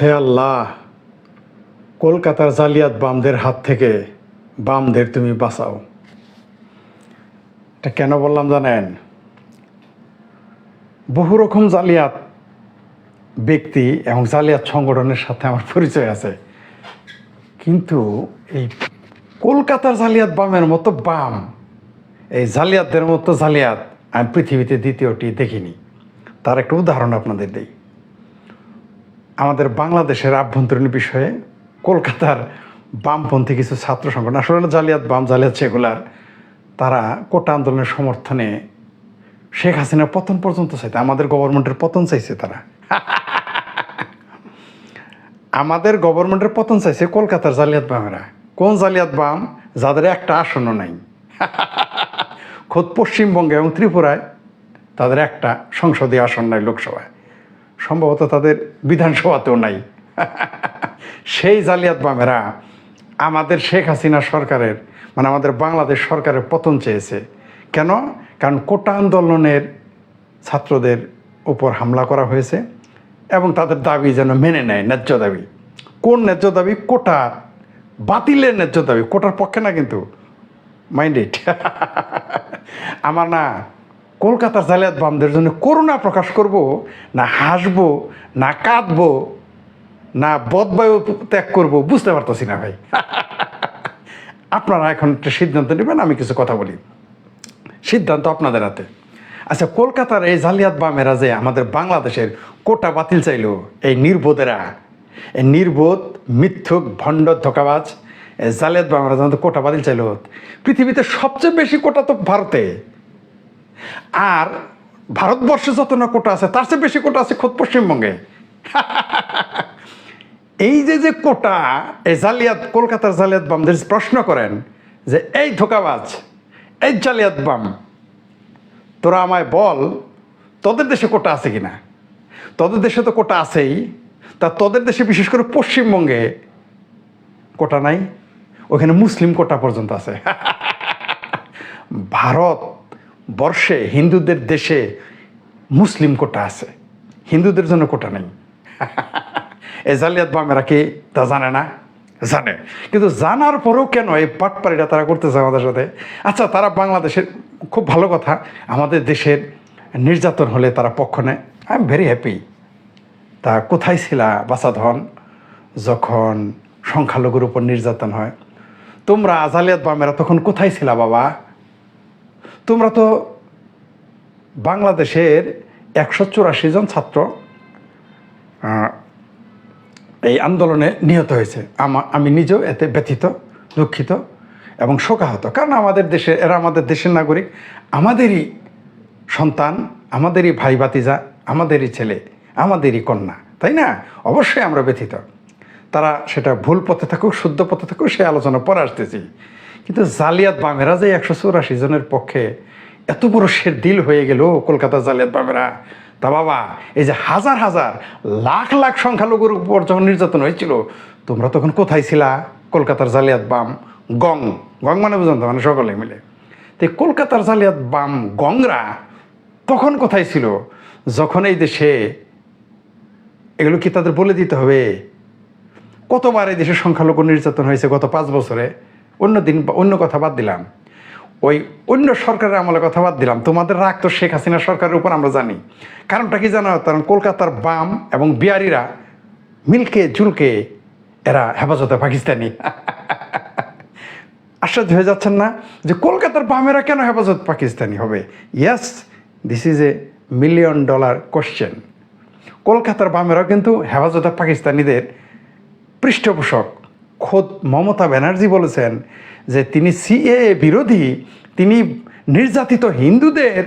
হে আল্লাহ, কলকাতার জালিয়াত বামদের হাত থেকে বামদের তুমি বাঁচাও। এটা কেন বললাম জানেন? বহু রকম জালিয়াত ব্যক্তি এবং জালিয়াত সংগঠনের সাথে আমার পরিচয় আছে। কিন্তু এই কলকাতার জালিয়াত বামের মতো বাম, এই জালিয়াতদের মতো জালিয়াত আমি পৃথিবীতে দ্বিতীয়টি দেখিনি। তার একটা উদাহরণ আপনাদের দেই। আমাদের বাংলাদেশের আভ্যন্তরীণ বিষয়ে কলকাতার বামপন্থী কিছু ছাত্র সংগঠন, আসলে জালিয়াত বাম, জালিয়াত সেগুলার তারা কোটা আন্দোলনের সমর্থনে শেখ হাসিনার পতন পর্যন্ত চাইতে, আমাদের গভর্নমেন্টের পতন চাইছে তারা। আমাদের গভর্নমেন্টের পতন চাইছে কলকাতার জালিয়াত বামেরা। কোন জালিয়াত বাম? যাদের একটা আসনও নাই। খোদ পশ্চিমবঙ্গে এবং ত্রিপুরায় তাদের একটা সংসদীয় আসন নাই লোকসভায়। সম্ভবত তাদের বিধানসভাতেও নাই। সেই জালিয়াত বামেরা আমাদের শেখ হাসিনা সরকারের মানে আমাদের বাংলাদেশ সরকারের পতন চেয়েছে। কেন? কারণ কোটা আন্দোলনের ছাত্রদের উপর হামলা করা হয়েছে এবং তাদের দাবি যেন মেনে নেয়, ন্যায্য দাবি। কোন ন্যায্য দাবি? কোটা। বাতিলের ন্যায্য দাবি। কোটার পক্ষে না কিন্তু। Mind it. আমার না কলকাতার জালিয়াত বামদের জন্য করুণা প্রকাশ করব, না হাসবো, না কাঁদবো, না বদবায়ু ত্যাগ করব, বুঝতে পারতেছি না ভাই। আপনারা এখন একটা সিদ্ধান্ত নেবেন, আমি কিছু কথা বলি। সিদ্ধান্ত আপনাদের হাতে। আচ্ছা কলকাতার এই জালিয়াত বামেরা যে আমাদের বাংলাদেশের কোটা বাতিল চাইল, এই নির্বোধেরা, এই নির্বোধ, মিথ্যুক, ভণ্ড, ধোকাবাজ জালিয়াত বামেরা যখন কোটা বাতিল চাইল, পৃথিবীতে সবচেয়ে বেশি কোটা তো ভারতে। আর ভারতবর্ষে যত না কোটা আছে, তার চেয়ে বেশি কোটা আছে খোদ পশ্চিমবঙ্গে। এই যে যে কোটা, এই জালিয়াত, কলকাতার জালিয়াত বামদের প্রশ্ন করেন যে, এই ধোকাবাজ, এই জালিয়াত বাম, তোরা আমায় বল, তোদের দেশে কোটা আছে কিনা? তোদের দেশে তো কোটা আছেই, তা তোদের দেশে বিশেষ করে পশ্চিমবঙ্গে কোটা নাই? ওখানে মুসলিম কোটা পর্যন্ত আছে। ভারত বর্ষে হিন্দুদের দেশে মুসলিম কোটা আছে। হিন্দুদের জন্য কোটা নেই। এই জালিয়াত বামেরা কি তা জানে না? জানে। কিন্তু জানার পরেও কেন এই পাটপাড়িটা তারা করতেছে আমাদের সাথে? আচ্ছা তারা বাংলাদেশের খুব ভালো কথা। আমাদের দেশের নির্যাতন হলে তারা পক্ষ নেয়। আই এম ভেরি হ্যাপি তা কোথায় ছিলা বাসাধন যখন সংখ্যালঘুর উপর নির্যাতন হয়? তোমরা আজালিয়াত বামেরা তখন কোথায় ছিলা বাবা? তোমরা তো বাংলাদেশের একশো চুরাশি জন ছাত্র এই আন্দোলনে নিহত হয়েছে। আমা- আমি নিজেও এতে ব্যথিত, দুঃখিত এবং শোকাহত। কারণ আমাদের দেশে, এরা আমাদের দেশের নাগরিক। আমাদেরই সন্তান, আমাদেরই ভাই ভাতিজা আমাদেরই ছেলে, আমাদেরই কন্যা, তাই না? অবশ্যই আমরা ব্যথিত। তারা সেটা ভুল পথে থাকুক, শুদ্ধ পথে থাকুক, সে আলোচনা পরে আসতেছি। কিন্তু জালিয়াত বামেরা যে একশো চৌরাশি জনের পক্ষে এত বড় দিল হয়ে গেল কলকাতার জালিয়াত বামেরা। তা বাবা, এই যে হাজার হাজার, লাখ লাখ সংখ্যালঘুর উপর যখন নির্যাতন হয়েছিল, তোমরা তখন কোথায় ছিলা? কলকাতার জালিয়াত বাম, গং। গং মানে বুঝুন তো মানে সকলে মিলে। তো কলকাতার জালিয়াত বাম, গংরা তখন কোথায় ছিল? যখন এই দেশে এগুলো কি তাদের বলে দিতে হবে? কতবার এই দেশে সংখ্যালঘু নির্যাতন হয়েছে গত পাঁচ বছরে? অন্য দিন অন্য কথা বাদ দিলাম। ওই অন্য সরকারের আমলে কথা বাদ দিলাম। তোমাদের রাগ তো শেখ হাসিনা সরকারের উপর, আমরা জানি। কারণটা কি জানো? কারণ কলকাতার বাম এবং বিহারিরা মিলকে ঝুলকে এরা হেফাজতে পাকিস্তানি। আশ্চর্য হয়ে যাচ্ছেন না? যে কলকাতার বামেরা কেন হেফাজত পাকিস্তানি হবে? Yes this is a million dollar question কলকাতার বামেরাও কিন্তু হেফাজতে পাকিস্তানিদের পৃষ্ঠপোষক। খোদ মমতা ব্যানার্জি বলেছেন যে তিনি সিএ বিরোধী, তিনি নির্যাতিত হিন্দুদের,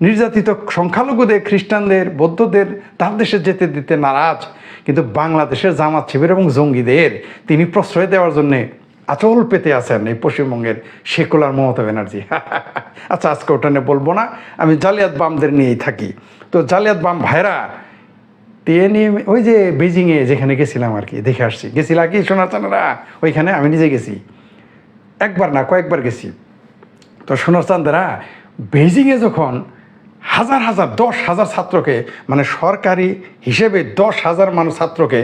নির্যাতিত সংখ্যালঘুদের, খ্রিস্টানদের, বৌদ্ধদের তার দেশে যেতে দিতে নারাজ। কিন্তু বাংলাদেশের জামাত শিবির এবং জঙ্গিদের তিনি প্রশ্রয় দেওয়ার জন্যে আচল পেতে আছেন এই পশ্চিমবঙ্গের সেকুলার মমতা ব্যানার্জি। আচ্ছা আজকে ওটা নিয়ে বলব না। আমি জালিয়াত বামদের নিয়েই থাকি। তো জালিয়াত বাম ভাইরা দিয়ে ওই যে বেজিংয়ে যেখানে গেছিলাম আর কি, দেখে আসছি। গেছিলা কি সোনারচানারা ওইখানে আমি নিজে গেছি। একবার না, কয়েকবার গেছি। তো সোনার চান্দেরা বেজিংয়ে যখন হাজার হাজার, দশ হাজার ছাত্রকে মানে সরকারি হিসেবে দশ হাজার মানুষ ছাত্রকে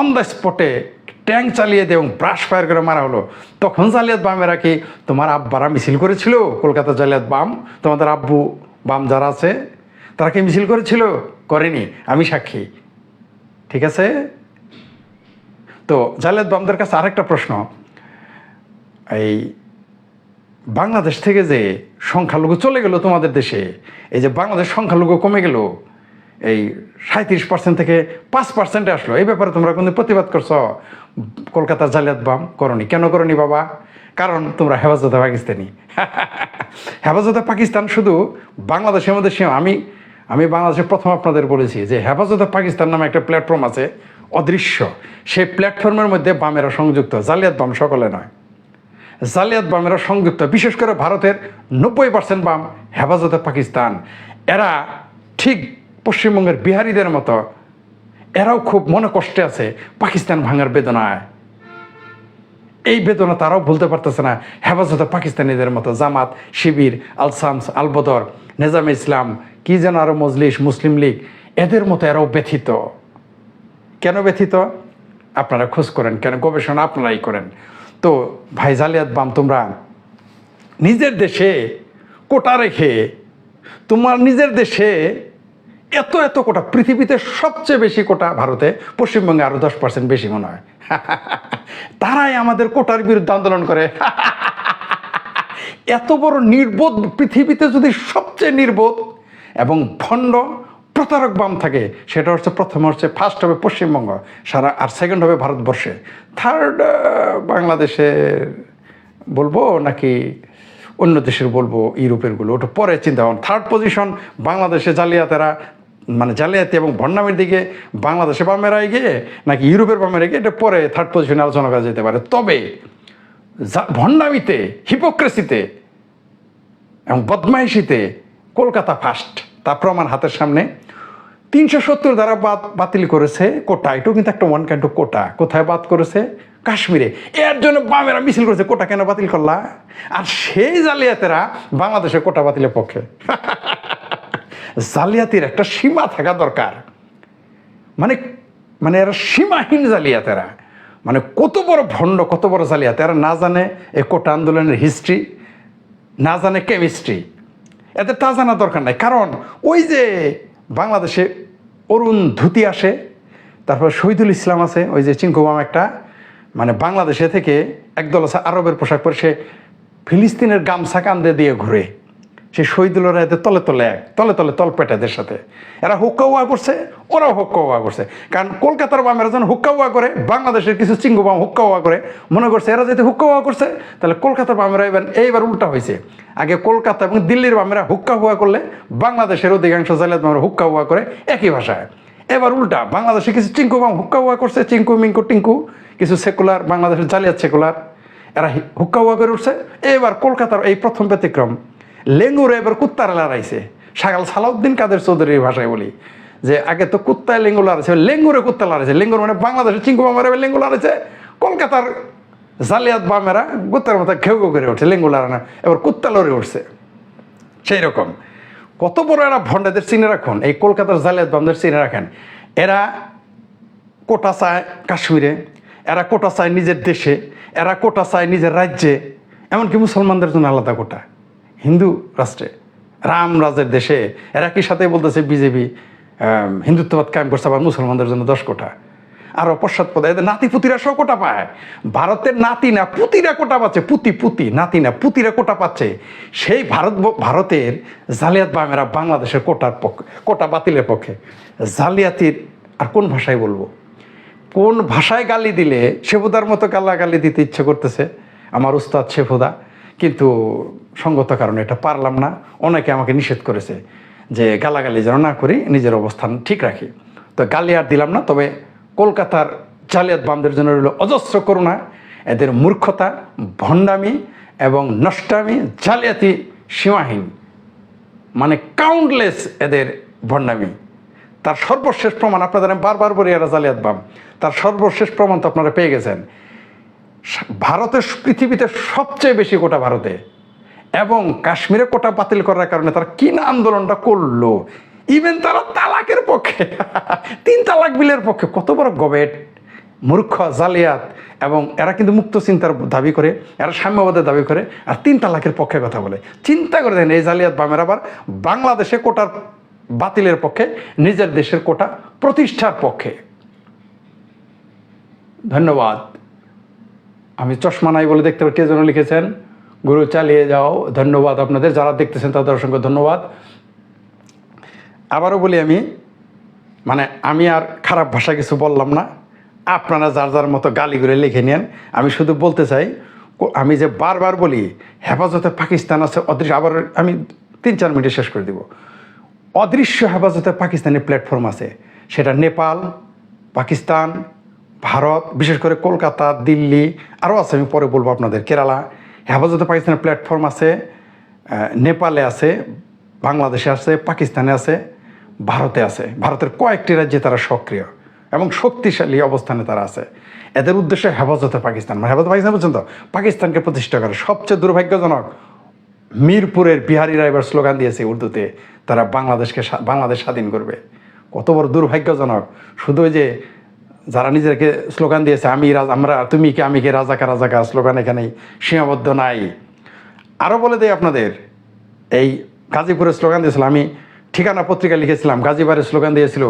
অন দ্য স্পটে ট্যাঙ্ক চালিয়ে দিয়ে এবং ব্রাশ ফায়ার করে মারা হলো, তখন জালিয়াত বামেরা কি, তোমার আব্বারা মিছিল করেছিল, কলকাতা জালিয়াত বাম, তোমাদের আব্বু বাম যারা আছে তারা কি মিছিল করেছিল? করেনি। আমি সাক্ষী। ঠিক আছে? তো জালিয়াত বামদের কাছে আরেকটা প্রশ্ন। এই বাংলাদেশ থেকে যে সংখ্যালঘু চলে গেল তোমাদের দেশে, এই যে বাংলাদেশ সংখ্যালঘু কমে গেল, এই সাঁত্রিশ পার্সেন্ট থেকে পাঁচ পার্সেন্টে আসলো, এই ব্যাপারে তোমরা কিন্তু প্রতিবাদ করছ? কলকাতার জালিয়াত বাম করনি। কেন করনি বাবা? কারণ তোমরা হেফাজতে পাকিস্তানি। হেফাজতে পাকিস্তান শুধু বাংলাদেশের মধ্যে আমি আমি বাংলাদেশে প্রথম আপনাদের বলেছি যে হেফাজতে পাকিস্তান নামে একটা প্ল্যাটফর্ম আছে, অদৃশ্য। সেই প্ল্যাটফর্মের মধ্যে বামেরা সংযুক্ত, জালিয়াত বাম সকলে নয়। জালিয়াত বামেরা সংযুক্ত, বিশেষ করে ভারতের নব্বই পার্সেন্ট বাম হেফাজতে পাকিস্তান। এরা ঠিক পশ্চিমবঙ্গের বিহারীদের মতো, এরাও খুব মনে কষ্টে আছে পাকিস্তান ভাঙার বেদনায়। এই বেদনা তারাও ভুলতে পারতেছে না, হেফাজতে পাকিস্তানিদের মতো জামাত, শিবির, আলসামস, আলবদর, নেজাম ইসলাম কি যেন আরও মজলিস, মুসলিম লীগ, এদের মতো এরাও ব্যথিত। কেন ব্যথিত? আপনারা খোঁজ করেন কেন? গবেষণা আপনারাই করেন। তো ভাই জালিয়াত বাম, তোমরা নিজের দেশে কোটা রেখে, তোমার নিজের দেশে এত এত কোটা, পৃথিবীতে সবচেয়ে বেশি কোটা ভারতে, পশ্চিমবঙ্গে আরও দশ পার্সেন্ট বেশি মনে হয়। তারাই আমাদের কোটার বিরুদ্ধে আন্দোলন করে। এত বড় নির্বোধ পৃথিবীতে যদি সবচেয়ে নির্বোধ এবং ভণ্ড প্রতারক বাম থাকে। সেটা হচ্ছে প্রথম হচ্ছে ফার্স্ট হবে পশ্চিমবঙ্গ, সারা আর সেকেন্ড হবে ভারতবর্ষে। থার্ড বাংলাদেশের বলব নাকি অন্য দেশের বলব ইউরোপেরগুলো, ওটা পরে চিন্তা ভাবনা। থার্ড পজিশন বাংলাদেশে জালিয়াতেরা মানে জালিয়াতি এবং ভণ্ডামির দিকে বাংলাদেশে বামেরা এগিয়ে, নাকি ইউরোপের বামেরা এগিয়ে, এটা পরে থার্ড পজিশনে আলোচনা করা যেতে পারে। তবে ভণ্ডামিতে হিপোক্রেসিতে এবং বদমাইশিতে কলকাতা ফার্স্ট তা প্রমাণ হাতের সামনে। তিনশো সত্তর দ্বারা বাদ, বাতিল করেছে কোটা। এটাও কিন্তু একটা ওয়ান কাইন্ড কোটা। কোথায় বাদ করেছে? কাশ্মীরে। এর জন্য বামেরা মিছিল করেছে। কোটা কেন বাতিল করলা? আর সেই জালিয়াতেরা বাংলাদেশে কোটা বাতিলের পক্ষে। জালিয়াতির একটা সীমা থাকা দরকার। মানে মানে এরা সীমাহীন জালিয়াতেরা। মানে কত বড় ভণ্ড, কত বড় জালিয়াত। এরা না জানে এই কোটা আন্দোলনের হিস্ট্রি না জানে কেমিস্ট্রি এতে তা জানা দরকার নাই। কারণ ওই যে বাংলাদেশে অরুণ ধুতি আসে, তারপর শহীদুল ইসলাম আছে, ওই যে চিঙ্কুবাম একটা মানে বাংলাদেশে থেকে একদল আছে আরবের পোশাক পরে সে ফিলিস্তিনের গামছা কান্দে দিয়ে ঘুরে। সে শহীদুলরা এতে তলে তলে এক, তলে তলে তল পেটাদের সাথে। এরা হুক্কা উয়া করছে, ওরাও হুক্কা উয়া করছে। কারণ কলকাতার বামেরা যখন হুক্কা উয়া করে, বাংলাদেশের কিছু চিঙ্গু বাম হুক্কা উয়া করে। মনে করছে এরা যদি হুক্কা উয়া করছে, তাহলে কলকাতার বামেরা এবার এইবার উল্টা হয়েছে। আগে কলকাতা এবং দিল্লির বামেরা হুক্কা হুয়া করলে, বাংলাদেশের অধিকাংশ জালিয়াত বামেরা হুক্কা উয়া করে একই ভাষায়। এবার উল্টা, বাংলাদেশে কিছু চিঙ্কু বাম হুক্কা উয়া করছে চিঙ্কু মিঙ্কু টিঙ্কু কিছু সেকুলার, বাংলাদেশের জালিয়াত সেকুলার। এরা হি- হুক্কা উয়া করে উঠছে। এবার কলকাতার এই প্রথম ব্যতিক্রম। লেঙ্গুরে এবার কুত্তারা লড়াইছে। সাগাল সালাউদ্দিন কাদের চৌধুরীর ভাষায় বলি, যে আগে তো কুত্তায় লেঙ্গু লড়াইছে, লেঙ্গুরে কুত্তা লড়াইছে, লেঙ্গুর মানে বাংলাদেশের চিঙ্কু বামেরা লেঙ্গু লড়াইছে। কলকাতার জালিয়াত বামেরা কুত্তার মতো ঘেউ ঘেউ করে উঠছে, লেঙ্গু লড়ানো, এবার কুত্তা লড়ে উঠছে। সেই রকম। কত বড় এরা ভণ্ডাদের চিনে রাখুন, এই কলকাতার জালিয়াত বামদের চিনে রাখেন। এরা কোটা চায় কাশ্মীরে, এরা কোটা চায় নিজের দেশে, এরা কোটা চায় নিজের রাজ্যে, এমনকি মুসলমানদের জন্য আলাদা কোটা। হিন্দু রাষ্ট্রে, রাম রাজের দেশে, এরা কি সাথে বলতেছে বিজেপি হিন্দুত্ববাদ কায়েম করছে আবার মুসলমানদের জন্য দশ কোটা। আরও পশ্চাৎপদ এদের নাতি পুতিরা সব কোটা পায়। ভারতের নাতি না পুতিরা কোটা পাচ্ছে, পুতি পুতি, নাতি না পুতিরা কোটা পাচ্ছে। সেই ভারত, ভারতের জালিয়াত বামেরা বাংলাদেশের কোটার পক্ষে কোটা বাতিলের পক্ষে। জালিয়াতির আর কোন ভাষায় বলব? কোন ভাষায় গালি দিলে শেফুদার মতো গালা গালি দিতে ইচ্ছে করতেছে? আমার উস্তাদ শেফুদা। কিন্তু সঙ্গত কারণে এটা পারলাম না। অনেকে আমাকে নিষেধ করেছে যে গালাগালি যেন না করি, নিজের অবস্থান ঠিক রাখি। তো গালি আর দিলাম না, তবে কলকাতার জালিয়াত বামদের জন্য রইল অজস্র করুণা, এদের মূর্খতা, ভণ্ডামি এবং নষ্টামি, জালিয়াতি সীমাহীন মানে কাউন্টলেস এদের ভণ্ডামি। তার সর্বশেষ প্রমাণ আপনাদের বারবার বলি, এরা জালিয়াত বাম। তার সর্বশেষ প্রমাণ তো আপনারা পেয়ে গেছেন। ভারতের পৃথিবীতে সবচেয়ে বেশি কোটা ভারতে। এবং কাশ্মীরে কোটা বাতিল করার কারণে তারা কি না আন্দোলনটা করল। ইভেন তারা তালাকের পক্ষে, তিন তালাক বিলের পক্ষে কত বড় গবেট, মূর্খ, জালিয়াত, এবং এরা কিন্তু মুক্ত চিন্তার দাবি করে, এরা সাম্যবাদের দাবি করে, আর তিন তালাকের পক্ষে কথা বলে। চিন্তা করে দেখেন, এই জালিয়াত বামের আবার বাংলাদেশে কোটার বাতিলের পক্ষে, নিজের দেশের কোটা প্রতিষ্ঠার পক্ষে। ধন্যবাদ। আমি চশমা নাই বলে দেখতে কে যেন লিখেছেন, গুরু চালিয়ে যাও, ধন্যবাদ আপনাদের, যারা দেখতেছেন তাদের অসংখ্য ধন্যবাদ। আবারও বলি আমি মানে আমি আর খারাপ ভাষা কিছু বললাম না। আপনারা যার যার মতো গালি করে লিখে নেন। আমি শুধু বলতে চাই আমি যে বারবার বলি, হেফাজতে পাকিস্তান আছে, অদৃশ্য আবার আমি তিন চার মিনিটে শেষ করে দিব। অদৃশ্য হেফাজতে পাকিস্তানি প্ল্যাটফর্ম আছে, সেটা নেপাল, পাকিস্তান ভারত, বিশেষ করে কলকাতা, দিল্লি, আরও আছে, আমি পরে বলব আপনাদের, কেরালা, হেফাজতে পাকিস্তানের প্ল্যাটফর্ম আছে নেপালে আছে, বাংলাদেশে আছে, পাকিস্তানে আছে, ভারতে আছে। ভারতের কয়েকটি রাজ্যে তারা সক্রিয় এবং শক্তিশালী অবস্থানে তারা আছে। এদের উদ্দেশ্য হেফাজতে পাকিস্তান। মানে হেফাজতে পাকিস্তান পর্যন্ত পাকিস্তানকে প্রতিষ্ঠা করে। সবচেয়ে দুর্ভাগ্যজনক, মিরপুরের বিহারিরা এবার স্লোগান দিয়েছে উর্দুতে, তারা বাংলাদেশকে বাংলাদেশ স্বাধীন করবে। কত বড় দুর্ভাগ্যজনক। শুধু যে যারা নিজেকে স্লোগান দিয়েছে, আমি রাজ, আমরা, তুমি কি, আমি কে, রাজাকা রাজাকা স্লোগান এখানেই সীমাবদ্ধ নাই। আরও বলে দেয় আপনাদের, এই গাজীপুরের স্লোগান দিয়েছিল আমি ঠিকানা পত্রিকা লিখেছিলাম গাজীপুরের স্লোগান দিয়েছিল,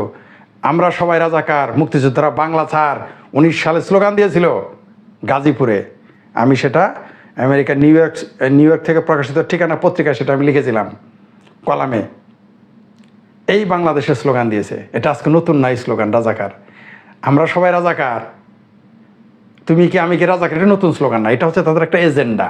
আমরা সবাই রাজাকার, মুক্তিযোদ্ধারা বাংলা ছাড় উনিশ সালে স্লোগান দিয়েছিল গাজীপুরে। আমি সেটা America New York New York থেকে প্রকাশিত ঠিকানা পত্রিকা সেটা আমি লিখেছিলাম, কলামে। এই বাংলাদেশের স্লোগান দিয়েছে। এটা আজকে নতুন নাই স্লোগান, রাজাকার। আমরা সবাই রাজাকার। তুমি কি, আমি কি রাজাকার? এটা নতুন স্লোগান না, এটা হচ্ছে তাদের একটা এজেন্ডা।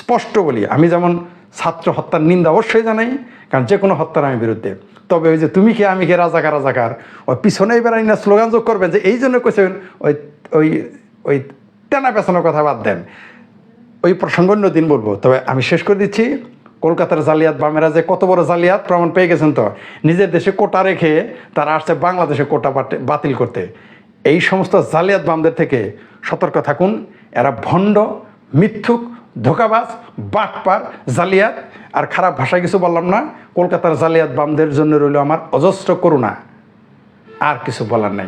স্পষ্ট বলি, আমি যেমন ছাত্র হত্যার নিন্দা অবশ্যই জানাই, কারণ যে কোনো হত্যার আমি বিরুদ্ধে। তবে ওই যে তুমি কি, আমি কে, রাজাকার রাজাকার, ওই পিছনে এবার না, স্লোগান যোগ করবেন যে এই জন্য কেছেন ওই ওই ওই তেনা পেছানোর কথা বাদ দেন। ওই প্রসঙ্গ অন্য দিন বলব, তবে আমি শেষ করে দিচ্ছি। কলকাতার জালিয়াত বামেরা যে কত বড় জালিয়াত প্রমাণ পেয়ে গেছেন তো? নিজের দেশে কোটা রেখে তারা আসছে বাংলাদেশে কোটা বাতিল করতে। এই সমস্ত জালিয়াত বামদের থেকে সতর্ক থাকুন। এরা ভণ্ড, মিথ্যুক, ধোকাবাজ, বাটপার, জালিয়াত। আর খারাপ ভাষায় কিছু বললাম না। কলকাতার জালিয়াত বামদের জন্য রইল আমার অজস্র করুণা। আর কিছু বলার নাই।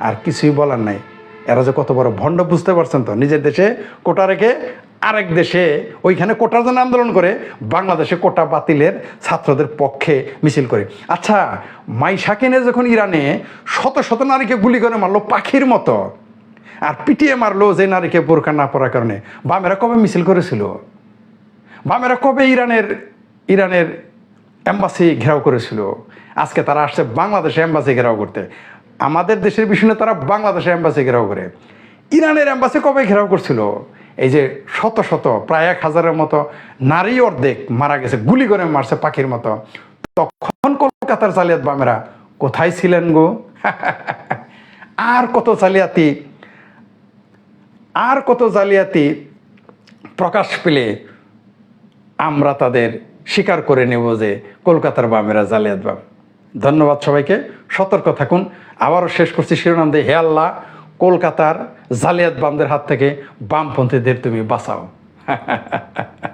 আর কিছুই বলার নাই। এরা যে কত বড় ভণ্ড বুঝতে পারছেন তো? নিজের দেশে কোটা রেখে আরেক দেশে ওইখানে কোটার জন্য আন্দোলন করে, বাংলাদেশে কোটা বাতিলের ছাত্রদের পক্ষে মিছিল করে। আচ্ছা মাই শাকিনে যখন ইরানে শত শত নারীকে গুলি করে মারলো পাখির মতো, আর পিটিয়ে মারলো যে নারীকে বোরকা না পড়ার কারণে, বামেরা কবে মিছিল করেছিল? বামেরা কবে ইরানের ইরানের এম্বাসি ঘেরাও করেছিল? আজকে তারা আসছে বাংলাদেশে অ্যাম্বাসি ঘেরাও করতে। আমাদের দেশের বিষয়ে তারা বাংলাদেশে এম্বাসি ঘেরাও করে। ইরানের এম্বাসি কবে ঘেরাও করছিল? এই যে শত শত, প্রায় এক হাজারের মতো নারী অর্ধেক মারা গেছে, গুলি করে মারছে পাখির মতো। তখন কলকাতার জালিয়াত বামেরা কোথায় ছিলেন গো? আর কত জালিয়াতি, আর কত জালিয়াতি প্রকাশ পেলে আমরা তাদের স্বীকার করে নেব যে কলকাতার বামেরা জালিয়াত বাম। ধন্যবাদ সবাইকে, সতর্ক থাকুন। আবারও শেষ করছি শিরোনাম দিয়ে। হে আল্লাহ কলকাতার জালিয়াত বামদের হাত থেকে বামপন্থীদের তুমি বাঁচাও।